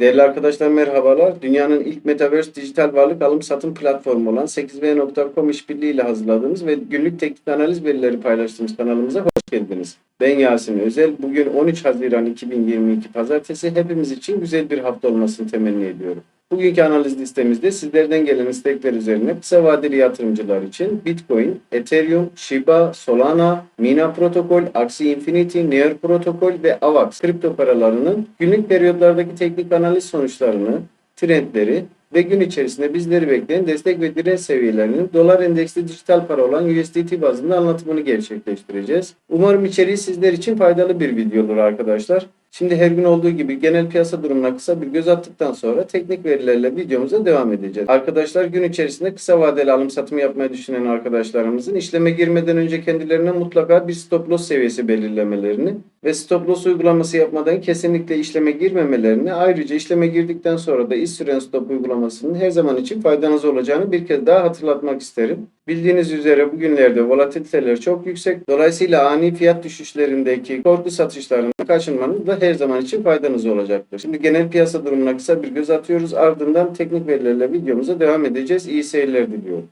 Değerli arkadaşlar merhabalar. Dünyanın ilk Metaverse dijital varlık alım satım platformu olan 8v.com işbirliği ile hazırladığımız ve günlük teknik analiz verileri paylaştığımız kanalımıza hoş geldiniz. Ben Yasin Özel. Bugün 13 Haziran 2022 Pazartesi. Hepimiz için güzel bir hafta olmasını temenni ediyorum. Bugünkü analiz listemizde sizlerden gelen istekler üzerine kısa vadeli yatırımcılar için Bitcoin, Ethereum, Shiba, Solana, Mina Protokol, Axie Infinity, Near Protokol ve AVAX kripto paralarının günlük periyotlardaki teknik analiz sonuçlarını, trendleri ve gün içerisinde bizleri bekleyen destek ve direnç seviyelerinin dolar endeksli dijital para olan USDT bazında anlatımını gerçekleştireceğiz. Umarım içeriği sizler için faydalı bir video olur arkadaşlar. Şimdi her gün olduğu gibi genel piyasa durumuna kısa bir göz attıktan sonra teknik verilerle videomuza devam edeceğiz. Arkadaşlar gün içerisinde kısa vadeli alım satımı yapmayı düşünen arkadaşlarımızın işleme girmeden önce kendilerine mutlaka bir stop loss seviyesi belirlemelerini ve stop loss uygulaması yapmadan kesinlikle işleme girmemelerini ayrıca işleme girdikten sonra da iş süren stop uygulamasının her zaman için faydanız olacağını bir kez daha hatırlatmak isterim. Bildiğiniz üzere bugünlerde volatiliteler çok yüksek. Dolayısıyla ani fiyat düşüşlerindeki korku satışlarını kaçınmanız da her zaman için faydanız olacaktır. Şimdi genel piyasa durumuna kısa bir göz atıyoruz. Ardından teknik verilerle videomuza devam edeceğiz. İyi seyirler diliyorum.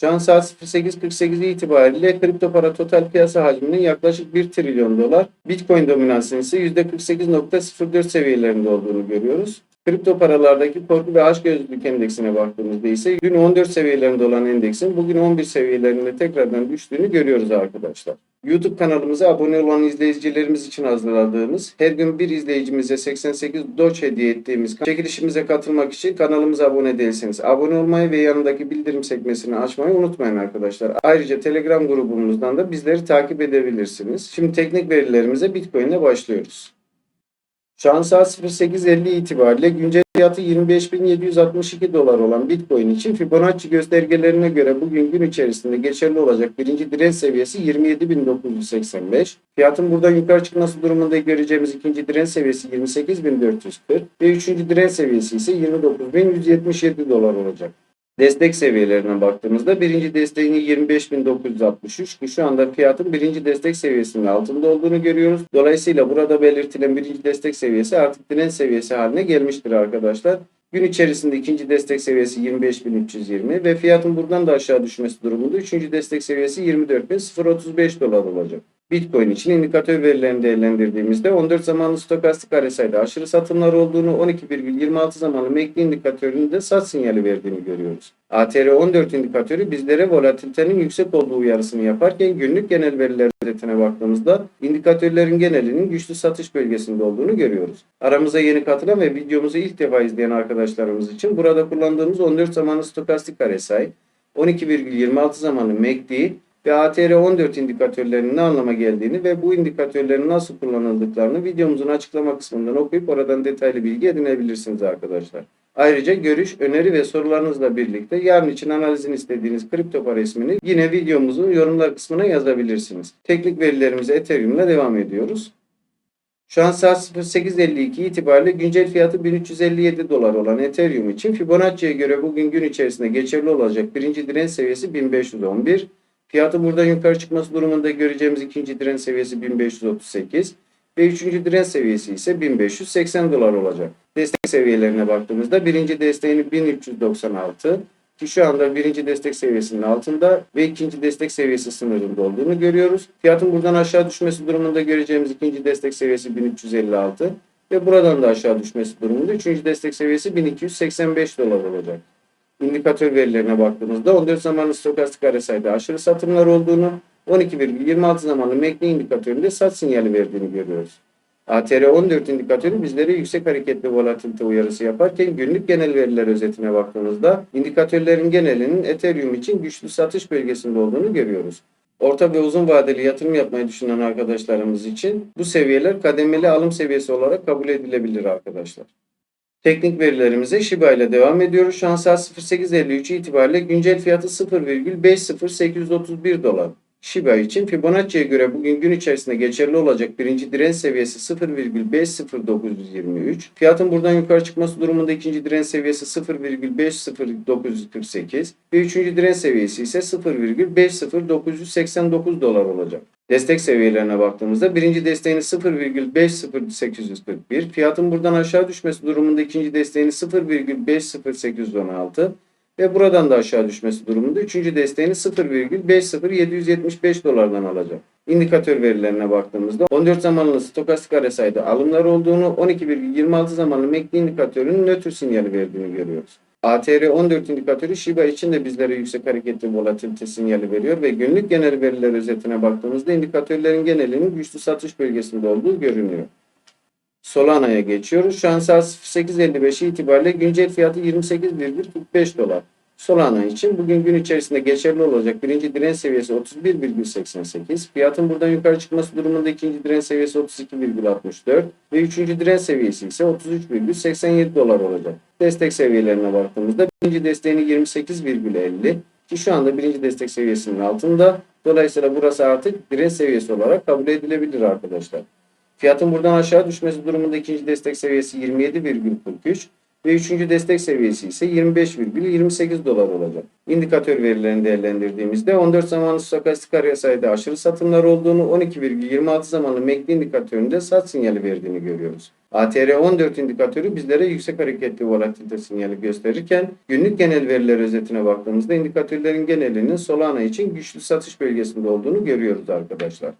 Şu an saat 08.48 itibariyle kripto para total piyasa hacminin yaklaşık 1 trilyon dolar, Bitcoin dominansının ise %48.04 seviyelerinde olduğunu görüyoruz. Kripto paralardaki korku ve aşk gözlülük endeksine baktığımızda ise dün 14 seviyelerinde olan endeksin bugün 11 seviyelerinde tekrardan düştüğünü görüyoruz arkadaşlar. YouTube kanalımıza abone olan izleyicilerimiz için hazırladığımız, her gün bir izleyicimize 88 Doge hediye ettiğimiz çekilişimize katılmak için kanalımıza abone değilseniz abone olmayı ve yanındaki bildirim sekmesini açmayı unutmayın arkadaşlar. Ayrıca Telegram grubumuzdan da bizleri takip edebilirsiniz. Şimdi teknik verilerimize Bitcoin ile başlıyoruz. Şu saat 08.50 itibariyle güncel fiyatı 25.762 dolar olan Bitcoin için Fibonacci göstergelerine göre bugün gün içerisinde geçerli olacak birinci direnç seviyesi 27.985. Fiyatın buradan yukarı çıkması durumunda göreceğimiz ikinci direnç seviyesi 28.440 ve üçüncü direnç seviyesi ise 29.177 dolar olacak. Destek seviyelerine baktığımızda birinci desteğini 25.963 ki şu anda fiyatın birinci destek seviyesinin altında olduğunu görüyoruz. Dolayısıyla burada belirtilen birinci destek seviyesi artık direnç seviyesi haline gelmiştir arkadaşlar. Gün içerisinde ikinci destek seviyesi 25.320 ve fiyatın buradan da aşağı düşmesi durumunda üçüncü destek seviyesi 24.035 dolar olacak. Bitcoin için indikatör verilerini değerlendirdiğimizde 14 zamanlı stokastik RSI'de aşırı satımlar olduğunu, 12,26 zamanlı MACD indikatörünün de sat sinyali verdiğini görüyoruz. ATR14 indikatörü bizlere volatilitenin yüksek olduğu uyarısını yaparken günlük genel veriler özetine baktığımızda indikatörlerin genelinin güçlü satış bölgesinde olduğunu görüyoruz. Aramıza yeni katılan ve videomuzu ilk defa izleyen arkadaşlarımız için burada kullandığımız 14 zamanlı stokastik RSI, 12,26 zamanlı MACD ve ATR14 indikatörlerinin ne anlama geldiğini ve bu indikatörlerin nasıl kullanıldıklarını videomuzun açıklama kısmından okuyup oradan detaylı bilgi edinebilirsiniz arkadaşlar. Ayrıca görüş, öneri ve sorularınızla birlikte yarın için analizini istediğiniz kripto para ismini yine videomuzun yorumlar kısmına yazabilirsiniz. Teknik verilerimize Ethereum ile devam ediyoruz. Şu an saat 08.52 itibariyle güncel fiyatı 1357 dolar olan Ethereum için Fibonacci'ye göre bugün gün içerisinde geçerli olacak birinci direnç seviyesi 1511. Fiyatı buradan yukarı çıkması durumunda göreceğimiz ikinci direnç seviyesi 1538 ve üçüncü direnç seviyesi ise 1580 dolar olacak. Destek seviyelerine baktığımızda birinci desteğini 1396 ki şu anda birinci destek seviyesinin altında ve ikinci destek seviyesi sınırında olduğunu görüyoruz. Fiyatın buradan aşağı düşmesi durumunda göreceğimiz ikinci destek seviyesi 1356 ve buradan da aşağı düşmesi durumunda üçüncü destek seviyesi 1285 dolar olacak. İndikatör verilerine baktığımızda 14 zamanlı stokastik RSI'de aşırı satımlar olduğunu, 12,26 zamanlı MACD indikatöründe sat sinyali verdiğini görüyoruz. ATR14 indikatörü bizlere yüksek hareketli volatilite uyarısı yaparken günlük genel veriler özetine baktığımızda indikatörlerin genelinin Ethereum için güçlü satış bölgesinde olduğunu görüyoruz. Orta ve uzun vadeli yatırım yapmayı düşünen arkadaşlarımız için bu seviyeler kademeli alım seviyesi olarak kabul edilebilir arkadaşlar. Teknik verilerimize Shiba ile devam ediyoruz. Şu an saat 08.53 itibariyle güncel fiyatı 0,50831 dolar. Shiba için Fibonacci'ye göre bugün gün içerisinde geçerli olacak birinci direnç seviyesi 0,50923. Fiyatın buradan yukarı çıkması durumunda ikinci direnç seviyesi 0,50948 ve üçüncü direnç seviyesi ise 0,50989 dolar olacak. Destek seviyelerine baktığımızda birinci desteğini 0,50841, fiyatın buradan aşağı düşmesi durumunda ikinci desteğini 0,50816 ve buradan da aşağı düşmesi durumunda üçüncü desteğini 0,50775 dolardan alacak. İndikatör verilerine baktığımızda 14 zamanlı stokastik RSI'de alımlar olduğunu, 12,26 zamanlı MACD indikatörünün nötr sinyali verdiğini görüyoruz. ATR 14 indikatörü Shiba için de bizlere yüksek hareketli volatilite sinyali veriyor ve günlük genel veriler özetine baktığımızda indikatörlerin genelinin güçlü satış bölgesinde olduğu görünüyor. Solana'ya geçiyoruz. Şu an saat 08.55 itibariyle güncel fiyatı 28,45 dolar. Solana için bugün gün içerisinde geçerli olacak birinci direnç seviyesi 31,88. Fiyatın buradan yukarı çıkması durumunda ikinci direnç seviyesi 32,64 ve üçüncü direnç seviyesi ise 33,87 dolar olacak. Destek seviyelerine baktığımızda birinci desteğini 28,50 ki şu anda birinci destek seviyesinin altında. Dolayısıyla burası artık direnç seviyesi olarak kabul edilebilir arkadaşlar. Fiyatın buradan aşağı düşmesi durumunda ikinci destek seviyesi 27,43 ve üçüncü destek seviyesi ise 25,28 dolar olacak. İndikatör verilerini değerlendirdiğimizde 14 zamanlı stokastik RSI'de aşırı satımlar olduğunu, 12,26 zamanlı MACD indikatöründe sat sinyali verdiğini görüyoruz. ATR 14 indikatörü bizlere yüksek hareketli volatilite sinyali gösterirken günlük genel veriler özetine baktığımızda indikatörlerin genelinin Solana için güçlü satış bölgesinde olduğunu görüyoruz arkadaşlar.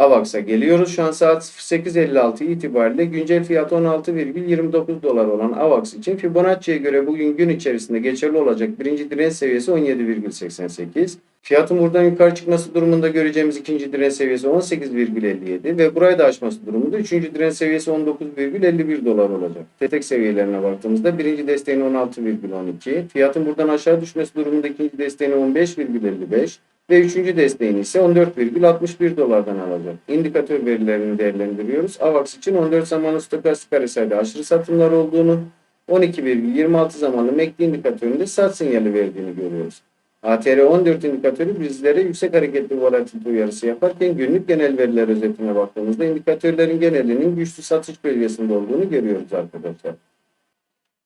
AVAX'a geliyoruz. Şu an saat 08.56 itibariyle güncel fiyatı 16,29 dolar olan AVAX için Fibonacci'ye göre bugün gün içerisinde geçerli olacak birinci direnç seviyesi 17,88. Fiyatın buradan yukarı çıkması durumunda göreceğimiz ikinci direnç seviyesi 18,57 ve burayı da aşması durumunda üçüncü direnç seviyesi 19,51 dolar olacak. Tetek seviyelerine baktığımızda birinci desteğini 16,12, fiyatın buradan aşağı düşmesi durumunda ikinci desteğini 15,55 ve üçüncü desteğini ise 14,61 dolardan alacak. İndikatör verilerini değerlendiriyoruz. AVAX için 14 zamanlı stokastik RSI'de aşırı satımlar olduğunu, 12,26 zamanlı MACD indikatöründe sat sinyali verdiğini görüyoruz. ATR 14 indikatörü bizlere yüksek hareketli volatilite uyarısı yaparken günlük genel veriler özetine baktığımızda indikatörlerin genelinin güçlü satış bölgesinde olduğunu görüyoruz arkadaşlar.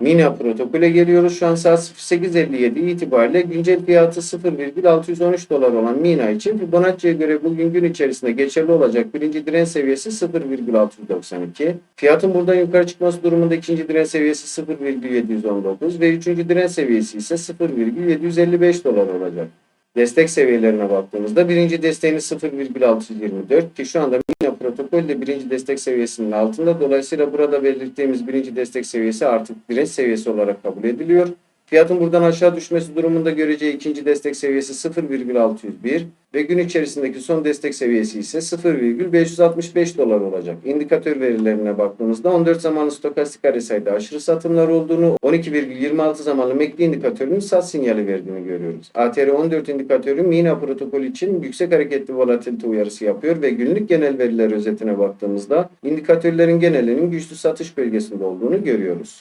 Mina protokole geliyoruz. Şu an saat 08.57 itibariyle güncel fiyatı 0,613 dolar olan Mina için Fibonacci'ye göre bugün gün içerisinde geçerli olacak birinci direnç seviyesi 0,692. Fiyatın buradan yukarı çıkması durumunda ikinci direnç seviyesi 0,719 ve üçüncü direnç seviyesi ise 0,755 dolar olacak. Destek seviyelerine baktığımızda birinci desteğini 0,624 ki şu anda Mina protokolde birinci destek seviyesinin altında. Dolayısıyla burada belirttiğimiz birinci destek seviyesi artık direnç seviyesi olarak kabul ediliyor. Fiyatın buradan aşağı düşmesi durumunda göreceği ikinci destek seviyesi 0,601 ve gün içerisindeki son destek seviyesi ise 0,565 dolar olacak. İndikatör verilerine baktığımızda 14 zamanlı stokastik RSI'de aşırı satımlar olduğunu, 12,26 zamanlı MACD indikatörünün sat sinyali verdiğini görüyoruz. ATR 14 indikatörü Mina protokolü için yüksek hareketli volatilite uyarısı yapıyor ve günlük genel veriler özetine baktığımızda indikatörlerin genelinin güçlü satış bölgesinde olduğunu görüyoruz.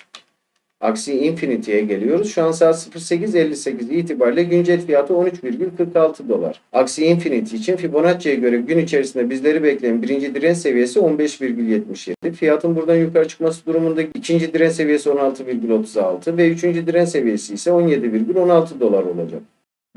Aksi Infinity'ye geliyoruz. Şu an saat 08.58 itibariyle güncel fiyatı 13,46 dolar. Aksi Infinity için Fibonacci'ye göre gün içerisinde bizleri bekleyen birinci direnç seviyesi 15,77. Fiyatın buradan yukarı çıkması durumunda ikinci direnç seviyesi 16,36 ve üçüncü direnç seviyesi ise 17,16 dolar olacak.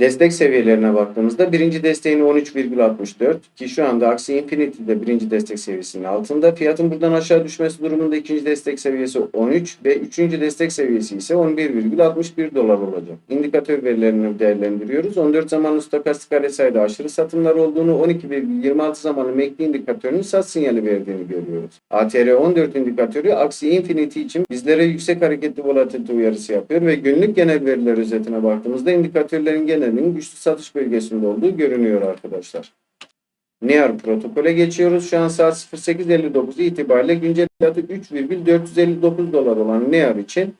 Destek seviyelerine baktığımızda birinci desteğini 13,64 ki şu anda aksi Infinity'de birinci destek seviyesinin altında. Fiyatın buradan aşağı düşmesi durumunda ikinci destek seviyesi 13 ve üçüncü destek seviyesi ise 11,61 dolar olacak. İndikatör verilerini değerlendiriyoruz. 14 zamanlı stokastik RSI'de aşırı satımlar olduğunu 12,26 zamanlı MACD indikatörünün sat sinyali verdiğini görüyoruz. ATR 14 indikatörü aksi Infinity için bizlere yüksek hareketli volatilite uyarısı yapıyor ve günlük genel veriler özetine baktığımızda indikatörlerin genel güçlü satış bölgesinde olduğu görünüyor arkadaşlar. NEAR protokole geçiyoruz. Şu an saat 08.59 itibariyle güncel fiyatı 3,459 dolar olan NEAR için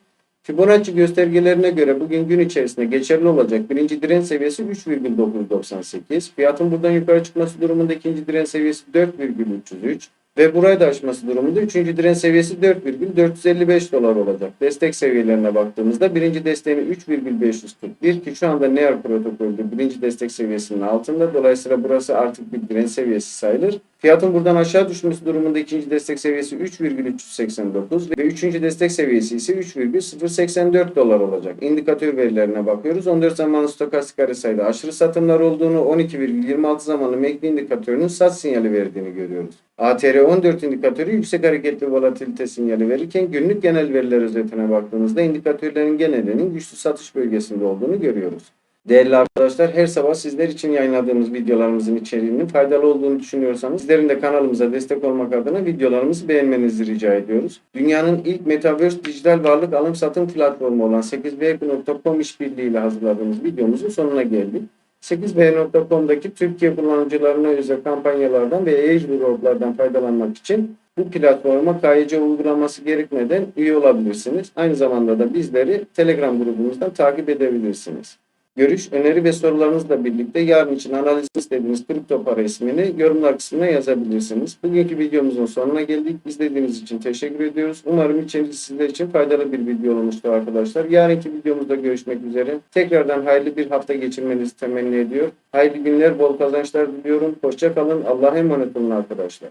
Fibonacci göstergelerine göre bugün gün içerisinde geçerli olacak birinci direnç seviyesi 3,998. Fiyatın buradan yukarı çıkması durumunda ikinci direnç seviyesi 4,303. Ve burayı da aşması durumunda üçüncü direnç seviyesi 4,455 dolar olacak. Destek seviyelerine baktığımızda birinci desteğini 3,541 ki şu anda NEAR protokolü birinci destek seviyesinin altında. Dolayısıyla burası artık bir direnç seviyesi sayılır. Fiyatın buradan aşağı düşmesi durumunda ikinci destek seviyesi 3,389 ve üçüncü destek seviyesi ise 3,084 dolar olacak. İndikatör verilerine bakıyoruz. 14 zamanlı stokastik RSI'de aşırı satımlar olduğunu, 12,26 zamanlı MACD indikatörünün sat sinyali verdiğini görüyoruz. ATR 14 indikatörü yüksek hareketli volatilite sinyali verirken günlük genel veriler özetine baktığımızda indikatörlerin genelinin güçlü satış bölgesinde olduğunu görüyoruz. Değerli arkadaşlar her sabah sizler için yayınladığımız videolarımızın içeriğinin faydalı olduğunu düşünüyorsanız sizlerin de kanalımıza destek olmak adına videolarımızı beğenmenizi rica ediyoruz. Dünyanın ilk Metaverse dijital varlık alım satım platformu olan 8b.com işbirliğiyle hazırladığımız videomuzun sonuna geldik. 8b.com'daki Türkiye kullanıcılarına özel kampanyalardan ve airdroplardan faydalanmak için bu platforma KYC uygulaması gerekmeden üye olabilirsiniz. Aynı zamanda da bizleri Telegram grubumuzdan takip edebilirsiniz. Görüş, öneri ve sorularınızla birlikte yarın için analiz istediğiniz kripto para ismini yorumlar kısmına yazabilirsiniz. Bugünkü videomuzun sonuna geldik. İzlediğiniz için teşekkür ediyoruz. Umarım içeriği sizler için faydalı bir video olmuştur arkadaşlar. Yarınki videomuzda görüşmek üzere. Tekrardan hayırlı bir hafta geçirmenizi temenni ediyor. Hayırlı günler, bol kazançlar diliyorum. Hoşça kalın. Allah'a emanet olun arkadaşlar.